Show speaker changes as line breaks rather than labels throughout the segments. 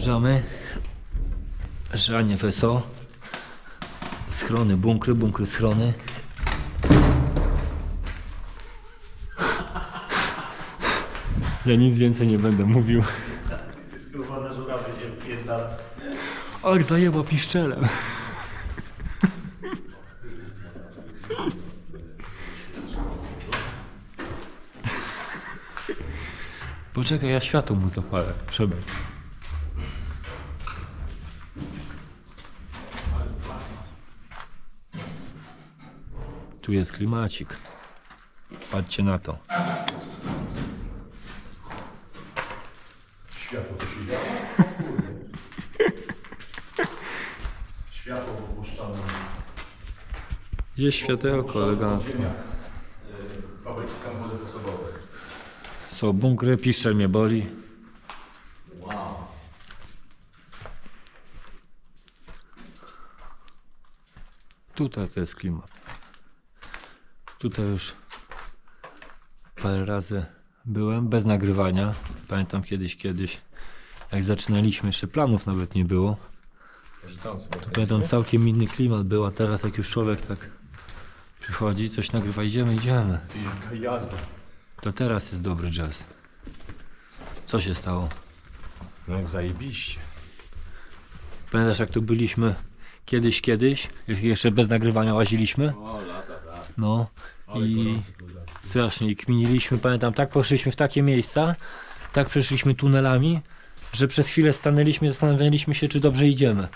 Dobra. Wjeżdżamy. Żanie FSO. Schrony, bunkry, bunkry, schrony. Ja nic więcej nie będę mówił.
Kurwa.
Ach, zajęła piszczelem. Poczekaj, ja światło mu zapalę. Przebyć. Tu jest klimacik. Patrzcie na to.
Światło to się działa? Światło opuszczane.
Jest światełko elegancko.
Fabryki samochodów osobowych.
Są bunkry, piszczel mnie boli.
Wow.
Tutaj to jest klimat. Tutaj już parę razy byłem bez nagrywania. Pamiętam kiedyś, kiedyś, jak zaczynaliśmy, jeszcze planów nawet nie było. Pamiętam całkiem inny klimat był, a teraz jak już człowiek tak przychodzi, coś nagrywa, idziemy, idziemy.
Jaka jazda.
To teraz jest dobry jazz. Co się stało?
No jak zajebiście.
Pamiętasz jak tu byliśmy kiedyś, kiedyś, jak jeszcze bez nagrywania łaziliśmy?
O, lata, tak.
No i strasznie i kminiliśmy, pamiętam, tak poszliśmy w takie miejsca, tak przeszliśmy tunelami, że przez chwilę stanęliśmy, zastanawialiśmy się, czy dobrze idziemy.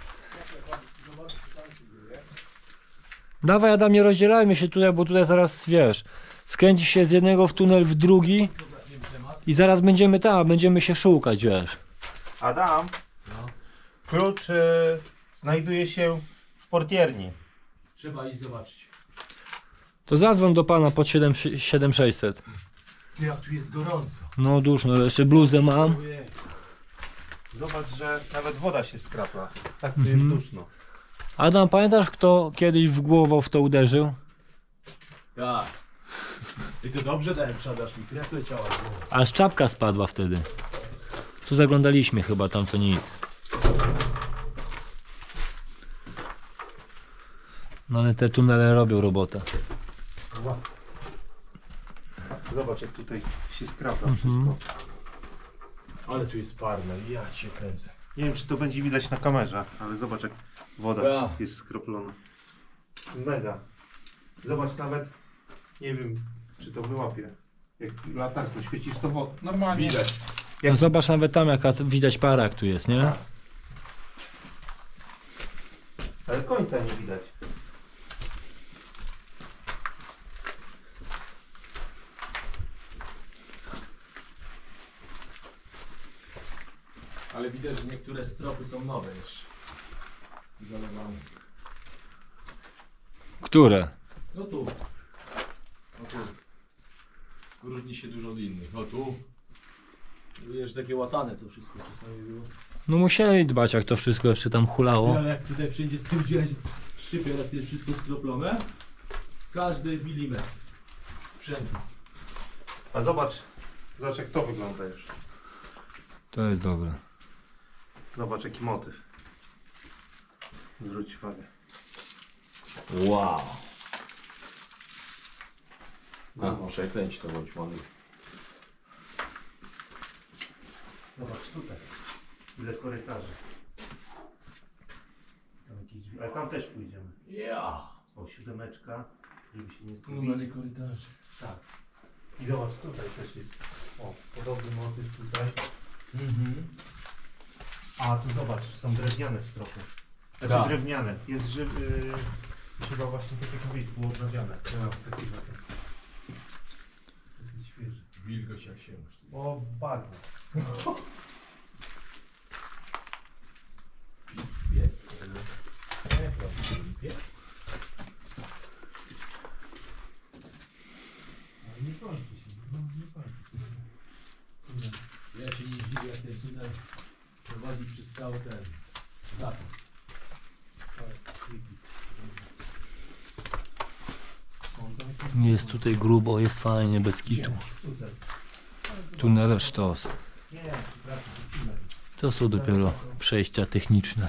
Dawaj Adam, nie rozdzielajmy się tutaj, bo tutaj zaraz, wiesz, skręci się z jednego w tunel w drugi i zaraz będziemy tam, będziemy się szukać, wiesz.
Adam, klucz y, znajduje się w portierni.
Trzeba iść zobaczyć.
To zadzwoń do pana pod 7 7600.
Ty, jak tu jest gorąco.
No duszno, jeszcze bluzę mam.
Ojej.
Zobacz, że nawet woda się skrapla. Tak tu
Mhm.
jest duszno.
Adam, pamiętasz kto kiedyś w głowę w to uderzył?
Tak. I to dobrze dałem przadasz mi, krew leciała z głowy.
Aż czapka spadła wtedy. Tu zaglądaliśmy chyba, tam to nic. No ale te tunele robią robotę.
Ła. Zobacz, jak tutaj się skrapla
Mhm.
wszystko.
Ale tu jest parne, ja cię kręcę.
Nie wiem, czy to będzie widać na kamerze, ale zobacz, jak woda
Ja.
jest skroplona. Mega. Zobacz nawet, nie wiem, czy to wyłapie. Jak latarką świecisz, to woda. Normalnie.
Widać.
No zobacz nawet tam jaka t- widać para jak tu jest, nie?
Ale końca nie widać.
Ale widać, że niektóre stropy są nowe jeszcze. Zalewane.
Które?
No tu. No tu. Różni się dużo od innych. No tu. Wiesz, takie łatane to wszystko czasami było.
No musieli dbać jak to wszystko jeszcze tam hulało.
Ale jak tutaj wszędzie stwierdziłeś, szybie jak jest wszystko skroplone, każdy milimetr sprzętu.
A zobacz, zobacz jak to wygląda już.
To jest dobre.
Zobacz jaki motyw. Zwróć uwagę.
Wow. No, muszę kręcić to bądź mamy.
Zobacz tutaj. Ile korytarzy. Tam jakieś drzwi. Ale tam też pójdziemy.
Ja.
O, siódemeczka, żeby się nie zgubić.
korytarzy.
Tak. I zobacz, tutaj też jest. O, podobny motyw tutaj.
Mhm.
A, tu zobacz, są drewniane stropy. Znaczy
Tak.
drewniane. Jest żywy... Yy, chyba właśnie tak jak mówić, było obrabiane. No, taki zatem. Dosyć świeży.
Wilgoć jak się masz.
O, bardzo.
Piec.
Nie, to
Piec?
Ale nie kończy się. No, nie kończy.
Ja się nie dziwię jak ten tunel prowadzi przez cały ten zakon.
Jest tutaj grubo, jest fajnie, bez kitu. Tunele sztos.
To tunel.
To są dopiero przejścia techniczne.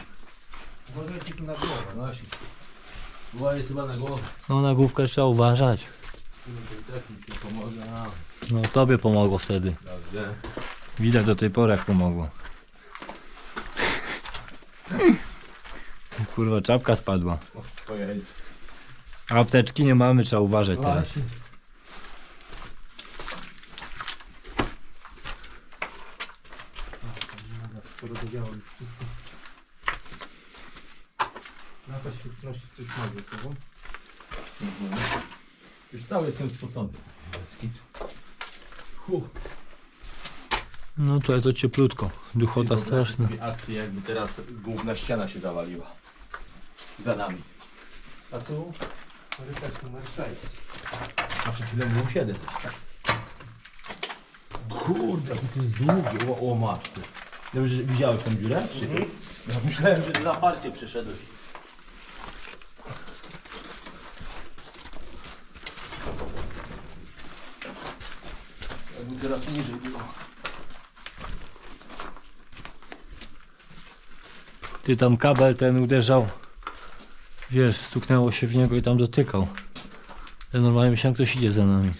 Uważajcie tu na głowę.
Właśnie. Była jest chyba na głowę.
No na główkę trzeba uważać.
Tak
No tobie pomogło wtedy.
dobrze.
Widać do tej pory jak pomogło. Kurwa, czapka spadła.
Ojej.
A apteczki nie mamy, trzeba uważać teraz.
Właśnie.
Już wszystko. Na to świetności coś ma ze sobą.
Już cały jestem spocony. Huh.
No tutaj to cieplutko. Duchota
Wyobraźcie
straszna.
sobie akcję jakby teraz główna ściana się zawaliła. Za nami.
A tu rycerz numer 6.
A przed chwilą był 7. Kurde, to jest długie. O, o matko. Dobrze, że widziałeś tą dziurę? Czy ty? Ja myślałem, że na farcie przeszedłeś. Jakby coraz niżej było.
Ty tam kabel ten uderzał. Wiesz, stuknęło się w niego i tam dotykał. Ja normalnie myślałem, ktoś idzie za nami.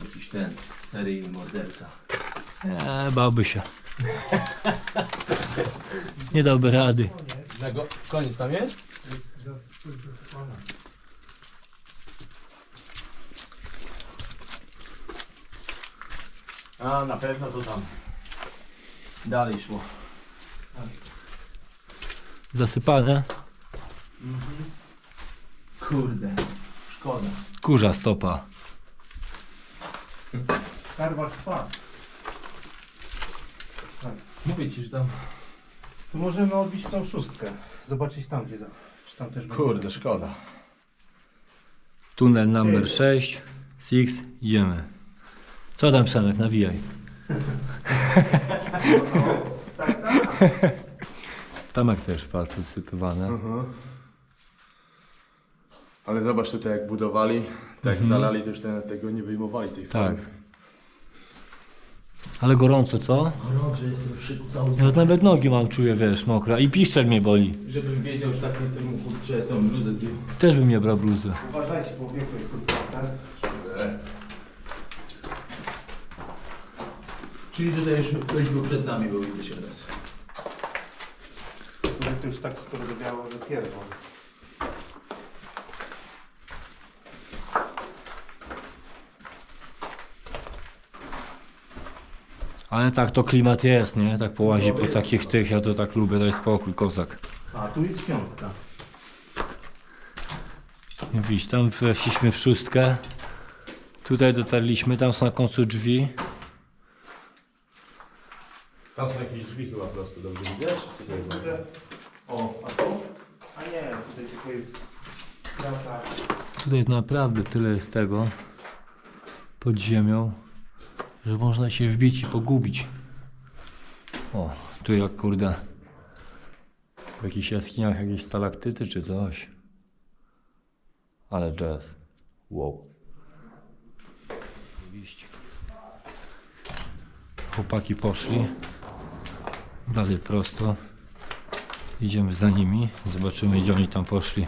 Jakiś ten seryjny morderca.
Eee, bałby się. Nie dałby rady.
Na go... Koniec tam jest? A, na pewno to tam. Dalej szło.
Zasypane.
Kurde, szkoda.
Kurza stopa.
Karwar trwa.
Mówię ci, że tam...
Tu możemy odbić tą szóstkę. Zobaczyć tam gdzie to. Czy tam też będzie.
Kurde, szkoda.
Tunel number 6. Six. Idziemy. Co tam Przemek, nawijaj. Tomek też padł podsypywane.
Ale zobacz tutaj jak budowali, tak jak zalali, to już te, tego nie wyjmowali tej
Tak.
farby.
Ale gorąco, co?
Gorąco jest w szyku cały
Ja nawet nogi mam, czuję, wiesz, mokre. I piszczel mnie boli.
Żebym wiedział, że tak jestem kurczę, tą bluzę zdjął.
Też bym nie brał bluzy.
Uważajcie, bo wieku jest tutaj, tak?
Czyli tutaj już ktoś był przed nami, był widzę się teraz.
To już tak skoro biało, że pierdol.
Ale tak, to klimat jest, nie? Tak połazi po takich tych, ja to tak lubię, daj spokój, kozak.
A, tu jest piątka.
Nie Widzisz, tam weszliśmy w szóstkę. Tutaj dotarliśmy, tam są na końcu drzwi.
Tam są jakieś drzwi chyba prosto, dobrze widzę? Czy co to jest?
Kurde. O, a tu? A nie, tutaj tylko jest.
Tutaj naprawdę tyle jest tego pod ziemią, że można się wbić i pogubić. O, tu jak kurde w jakichś jaskiniach jakieś stalaktyty czy coś. Ale jazz. Wow. Chłopaki poszli. Dalej prosto. Idziemy za nimi. Zobaczymy gdzie oni tam poszli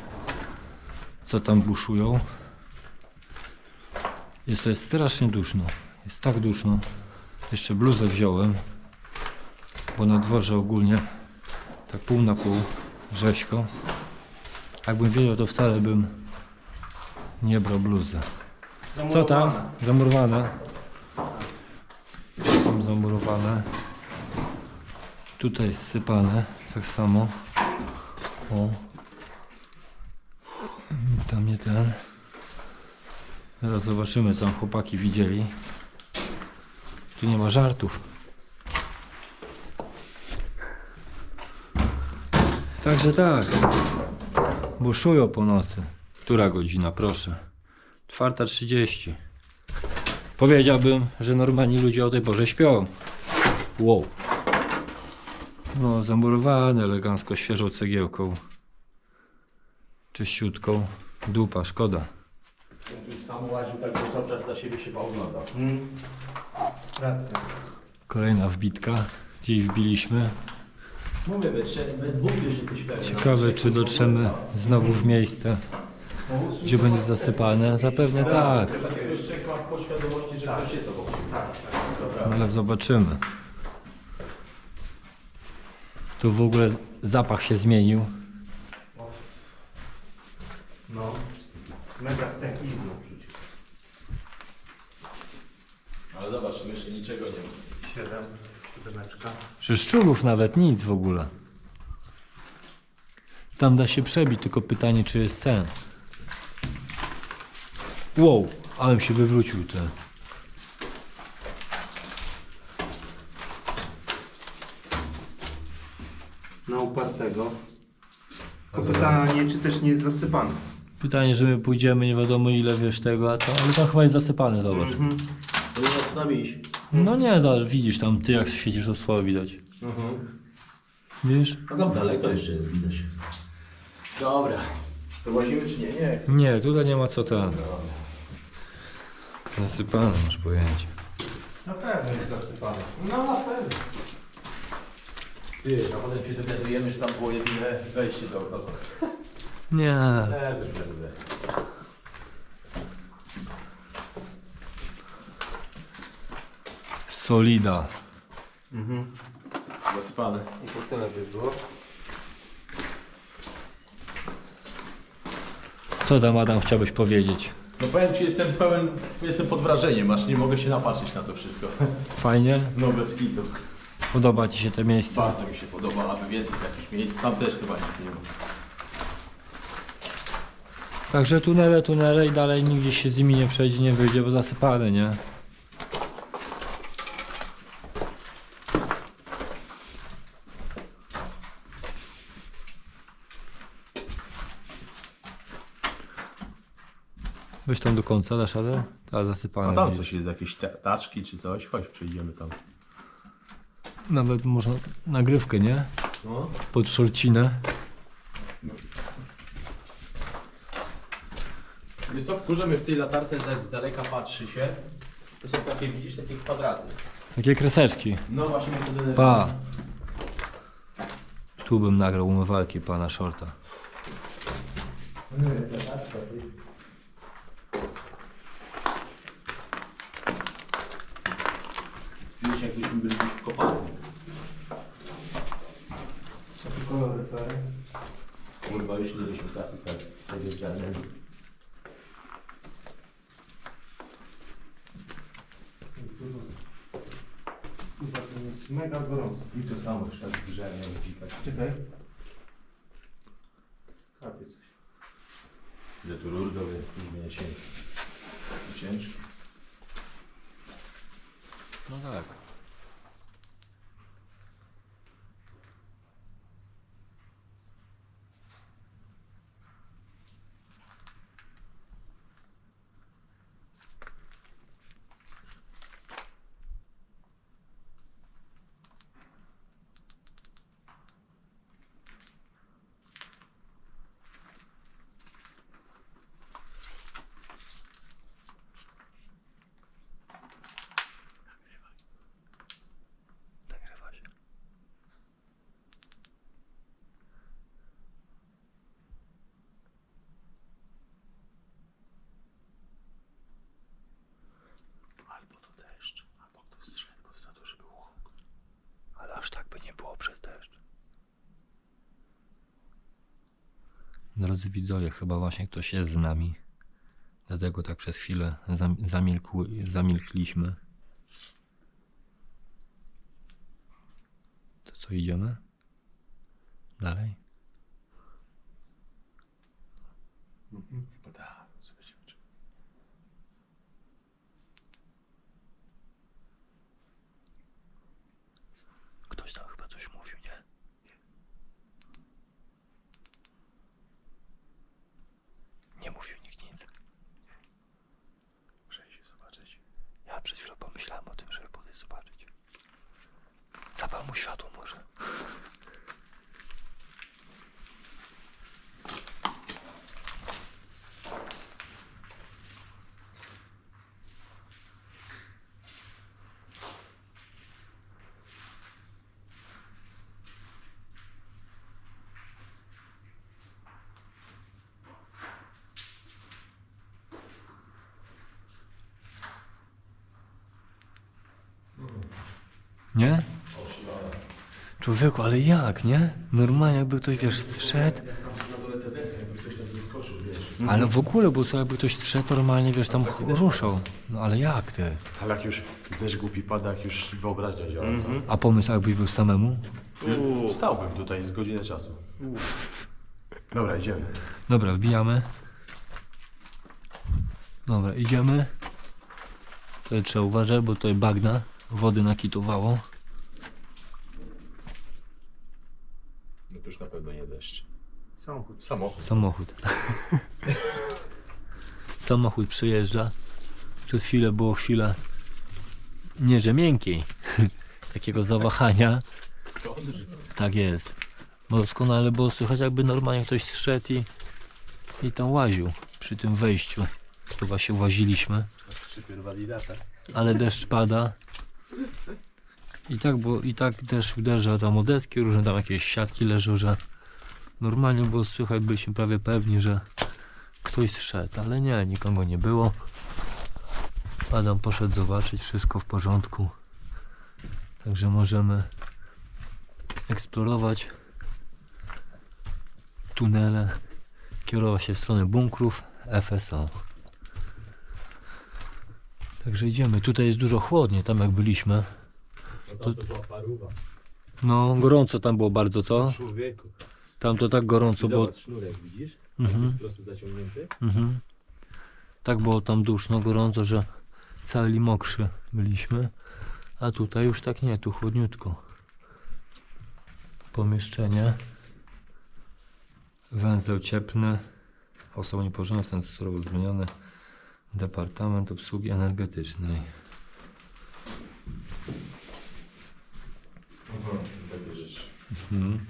co tam buszują. Jest to jest strasznie duszno. Jest tak duszno. Jeszcze bluzę wziąłem, bo na dworze ogólnie tak pół na pół, rzeźko. Jakbym wiedział, to wcale bym nie brał bluzy. Co tam? Zamurowane. Tam zamurowane. Tutaj sypane, tak samo. O. Nic tam nie ten. Teraz zobaczymy, co tam chłopaki widzieli. Tu nie ma żartów. Także tak. Buszują po nocy. Która godzina, proszę? Czwarta trzydzieści. Powiedziałbym, że normalni ludzie o tej porze śpią. Wow. No, zamurowane elegancko świeżą cegiełką. Czyściutką. Dupa, szkoda.
Sam łaził tak, że cały czas dla siebie się oglądał.
Mm. Racja.
Kolejna wbitka. gdzieś wbiliśmy.
Mówię, we, trzech, we dwóch już jesteś pewien.
Ciekawe, czy dotrzemy znowu w miejsce, gdzie będzie zasypane. Zapewne tak,
Jakiegoś trzech masz poświadomości, że ktoś jest obok. Dobra.
ale zobaczymy. Tu w ogóle zapach się zmienił.
No. Mega stęchlizną przecież.
Ale zobacz, jeszcze niczego nie ma.
Siedem. Siódemeczka.
Szczurów nawet nic w ogóle. Tam da się przebić, tylko pytanie, czy jest sens. Wow, ale się wywrócił ten.
Na upartego. Tylko pytanie, czy też nie jest zasypany.
Pytanie, że my pójdziemy, nie wiadomo ile wiesz tego, a to, ale tam chyba jest zasypane, zobacz.
Mhm.
To nie ma co tam iść.
No nie, zobacz, widzisz tam, ty jak świecisz, to słabo widać.
Mhm.
Widzisz?
A tam daleko jeszcze jest widać. Dobra. To łazimy czy nie? Nie.
Nie, tutaj nie ma co ten. Zasypane, masz pojęcie.
Na pewno jest zasypany. No na pewno.
Ty, a potem się dowiadujemy, że tam było jedyne wejście do otoku.
Nie.
Też będę.
Solida.
Mhm.
Zasypane.
I to tyle by było.
Co tam Adam chciałbyś powiedzieć?
No powiem ci, jestem pełen, jestem pod wrażeniem, aż nie mogę się napatrzeć na to wszystko.
Fajnie?
No bez kitu.
Podoba Ci się te miejsce?
Bardzo mi się podoba, aby więcej takich miejsc. Tam też chyba nic nie ma.
Także tunele, tunele i dalej nigdzie się z nimi nie przejdzie, nie wyjdzie, bo zasypane, nie? Weź tam do końca, dasz radę? Ta zasypane.
A tam
widzisz.
coś jest, jakieś te- taczki czy coś. Chodź, przejdziemy tam.
Nawet można nagrywkę, nie?
No.
Pod szorcinę.
Wiesz co, wkurzymy w tej latarce, jak z daleka patrzy się. To są takie, widzisz, takie kwadraty.
Takie kreseczki.
No właśnie mnie to denerwuje.
Pa! Tu bym nagrał umywalki pana Shorta.
Widzisz, jakbyśmy byli gdzieś w kopalni.
Fajne.
Kurwa, już ile byśmy kasy stali z tego zgarnięli.
Chyba to jest mega gorąco.
I to samo już tak zgrzałem, jak dzikać.
Czekaj. Kapie coś.
Że tu rurdowy, mnie się ciężki.
No tak. Nagrywa się. Albo to deszcz, albo ktoś zszedł, bo za duży był huk. Ale aż tak by nie było przez deszcz. Drodzy widzowie, chyba właśnie ktoś jest z nami. Dlatego tak przez chwilę zam- zamilkł, zamilkliśmy. To co, idziemy? Dalej?
Chyba tak, zobaczymy. czy-
Ktoś tam chyba coś mówił, nie? Nie mówił nikt nic.
Muszę się zobaczyć.
Ja przed chwilą pomyślałem o tym, żeby podejść zobaczyć. Zapal mu światło może. Nie? Człowieku, ale jak, nie? Normalnie jakby ktoś, wiesz, zszedł, ale w ogóle, bo słuchaj, jakby ktoś zszedł normalnie, wiesz, tam ruszał. No ale jak ty?
Ale jak już deszcz głupi pada, jak już wyobraźnia działa, co?
A pomysł, jakbyś był samemu?
Stałbym tutaj z godzinę czasu. Dobra, idziemy.
Dobra, wbijamy. Dobra, idziemy. Tutaj trzeba uważać, bo tutaj bagna, wody nakitowało.
No to już na pewno nie deszcz.
Samochód.
Samochód.
Samochód. Samochód przyjeżdża. Przez chwilę było chwila nie, że miękkiej. Takiego zawahania. Tak jest. Bo doskonale było słychać jakby normalnie ktoś zszedł i, i tam łaził przy tym wejściu. Chyba się łaziliśmy. Ale deszcz pada. I tak, bo i tak deszcz uderza tam o deski, różne tam jakieś siatki leżą, że normalnie było słychać, byliśmy prawie pewni, że ktoś zszedł, ale nie, nikogo nie było. Adam poszedł zobaczyć, wszystko w porządku. Także możemy eksplorować tunele, kierować się w stronę bunkrów FSO. Także idziemy. Tutaj jest dużo chłodniej, tam jak byliśmy.
No tam to była paruwa.
No, gorąco tam było bardzo, co?
Człowieku.
Tam to tak gorąco było.
Zobacz, sznurek widzisz?
Mhm.
Mhm. prosto zaciągnięty.
Mhm. Tak było tam duszno, gorąco, że cali mokrzy byliśmy. A tutaj już tak nie, tu chłodniutko. Pomieszczenie. Węzeł cieplny. Osoba niepożądana, stan surowo zmieniony. Departament Obsługi Energetycznej.
Mhm, takie.
Mhm.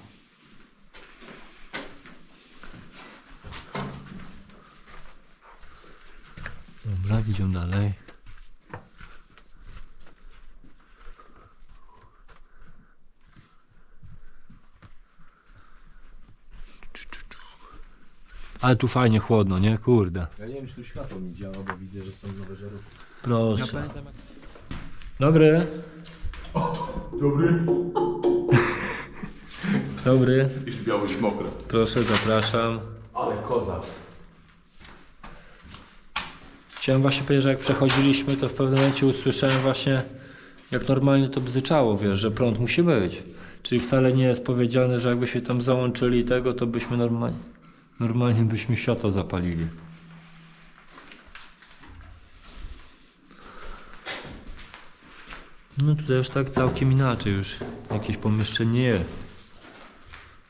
Dobra, idziemy dalej. Ale tu fajnie chłodno, nie? Kurde.
Ja nie wiem, czy tu światło nie działa, bo widzę, że są nowe żarówki.
Proszę. Dobry.
Dobry.
Dobry.
Już białość mokra.
Proszę, zapraszam.
Ale koza.
Chciałem właśnie powiedzieć, że jak przechodziliśmy, to w pewnym momencie usłyszałem właśnie, jak normalnie to bzyczało, wiesz, że prąd musi być. Czyli wcale nie jest powiedziane, że jakbyśmy tam załączyli tego, to byśmy normalnie, normalnie byśmy światło zapalili. No tutaj już tak całkiem inaczej już jakieś pomieszczenie jest.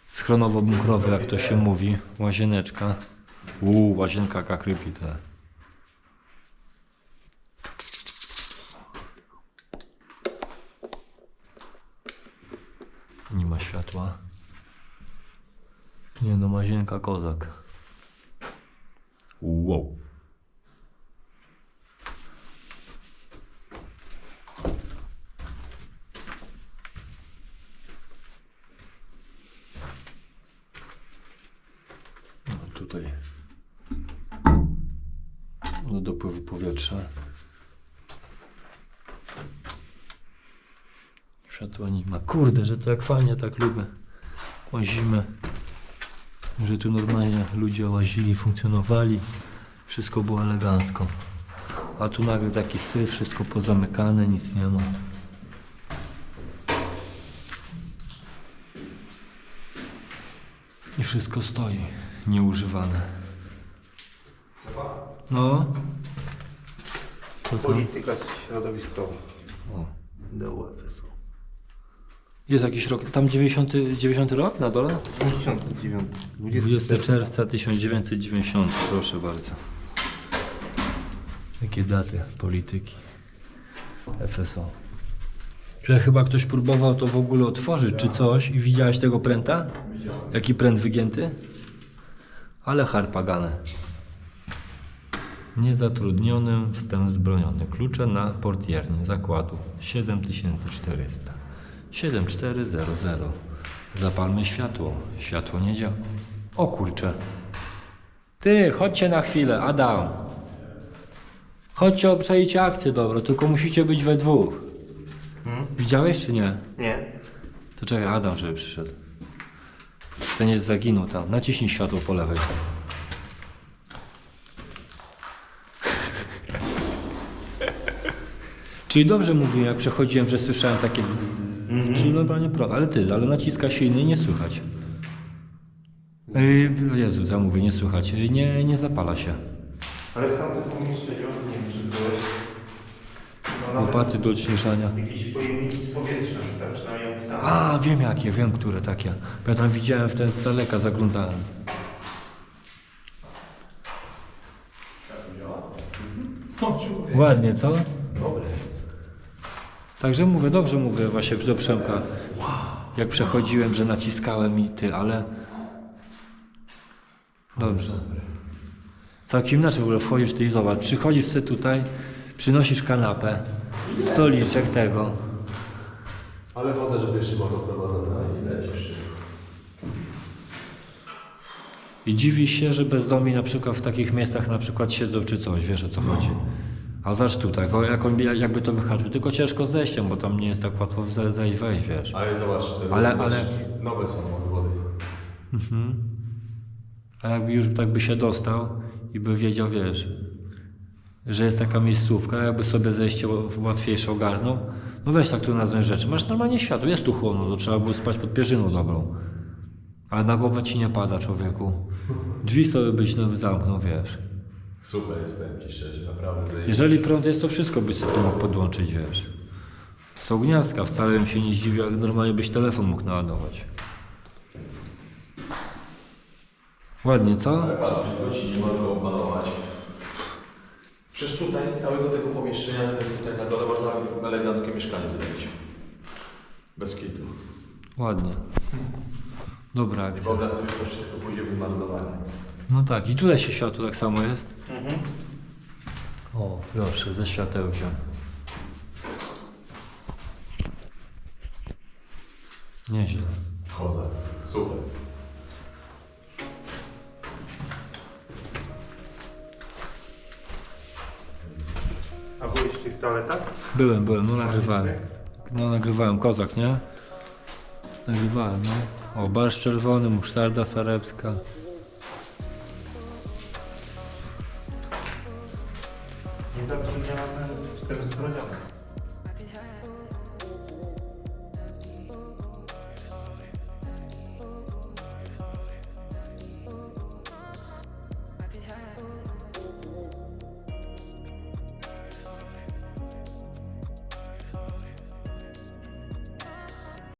Schronowo-bunkrowe, jak to się mówi. Łazieneczka. Uuu, łazienka kakrypite. Nie ma światła. Nie no, mazienka kozak. Wow. No tutaj. Do dopływu powietrza. Światła nie ma. Kurde, że to jak fajnie tak lubię. Łazimy. Że tu normalnie ludzie łazili, funkcjonowali. Wszystko było elegancko. A tu nagle taki syf, wszystko pozamykane, nic nie ma. I wszystko stoi, nieużywane. No. Co to?
Polityka środowiskowa.
O.
DUFSO.
Jest jakiś rok, tam 90, 90 rok na dole?
59.
20 czerwca 1990, proszę bardzo. Jakie daty polityki FSO. Czy chyba ktoś próbował to w ogóle otworzyć, czy coś i widziałeś tego pręta? Jaki pręt wygięty? Ale harpagane. Niezatrudnionym, wstęp zbroniony. Klucze na portiernię zakładu 7400. 7400. Zapalmy światło. Światło nie działa. O kurczę. Ty, chodźcie na chwilę, Adam. Chodźcie, obczajcie akcję dobro, tylko musicie być we dwóch.
Hmm?
Widziałeś czy nie?
Nie.
To czekaj, Adam, żeby przyszedł. Ten jest zaginął tam. Naciśnij światło po lewej. Czyli dobrze mówię, jak przechodziłem, że słyszałem takie... Czyli normalnie pro... Ale ty, ale naciska silny i nie słychać. Ej, o Jezu, co ja mówię, nie słychać. Ej, Nie, nie zapala się.
Ale w tamtym pomieszczeniu, nie wiem czy byłeś, no nawet
Łopaty do odśnieżania.
jakieś pojemniki z powietrzem, tam przynajmniej opisane.
A, wiem jakie, wiem, które takie. Bo ja tam widziałem w ten z daleka, zaglądałem. Ładnie, co? Także mówię, dobrze mówię właśnie do Przemka. Jak przechodziłem, że naciskałem i ty, ale... Dobrze. Całkiem inaczej w ogóle wchodzisz ty i zobacz, przychodzisz sobie tutaj, przynosisz kanapę, stoliczek tego.
Ale wodę, żeby jeszcze była doprowadzona i lecisz.
I dziwisz się, że bezdomni na przykład w takich miejscach na przykład siedzą czy coś, wiesz o co chodzi. A zacz tutaj, go- jak on, jakby to wyhaczył, tylko ciężko z zejściem, bo tam nie jest tak łatwo ze- zejść, wejść, wiesz.
Ale zobacz, te
Ale- ale-
nowe są wody.
A jakby już tak by się dostał i by wiedział, wiesz, że jest taka miejscówka, jakby sobie zejście łatwiejsze ogarnął, no weź tak tu nazwę rzeczy, masz normalnie światło, jest tu chłodno, to trzeba było spać pod pierzyną dobrą. Ale na głowę ci nie pada, człowieku. Drzwi sobie byś zamknął, wiesz.
Super jest, powiem Ci szczerze, naprawdę. zajebiście.
Jeżeli prąd jest, to wszystko byś sobie tu mógł podłączyć, wiesz. Są gniazdka, wcale bym się nie zdziwił, jak normalnie byś telefon mógł naładować. Ładnie, co?
Ale patrz, wilgoci nie można opanować. Przecież tutaj z całego tego pomieszczenia, co jest tutaj na dole, można eleganckie mieszkanie zrobić. Bez kitu.
Ładnie. Dobra akcja.
wyobraź sobie, że to wszystko pójdzie w zmarnowanie.
No tak, i tutaj się światło tak samo jest.
Mhm.
O, proszę, ze światełkiem. Nieźle.
Wchodzę. Super.
A byłeś w tych toaletach?
Byłem, byłem, no nagrywałem. No nagrywałem, kozak, nie? Nagrywałem, no. O, barszcz czerwony, musztarda sarebska.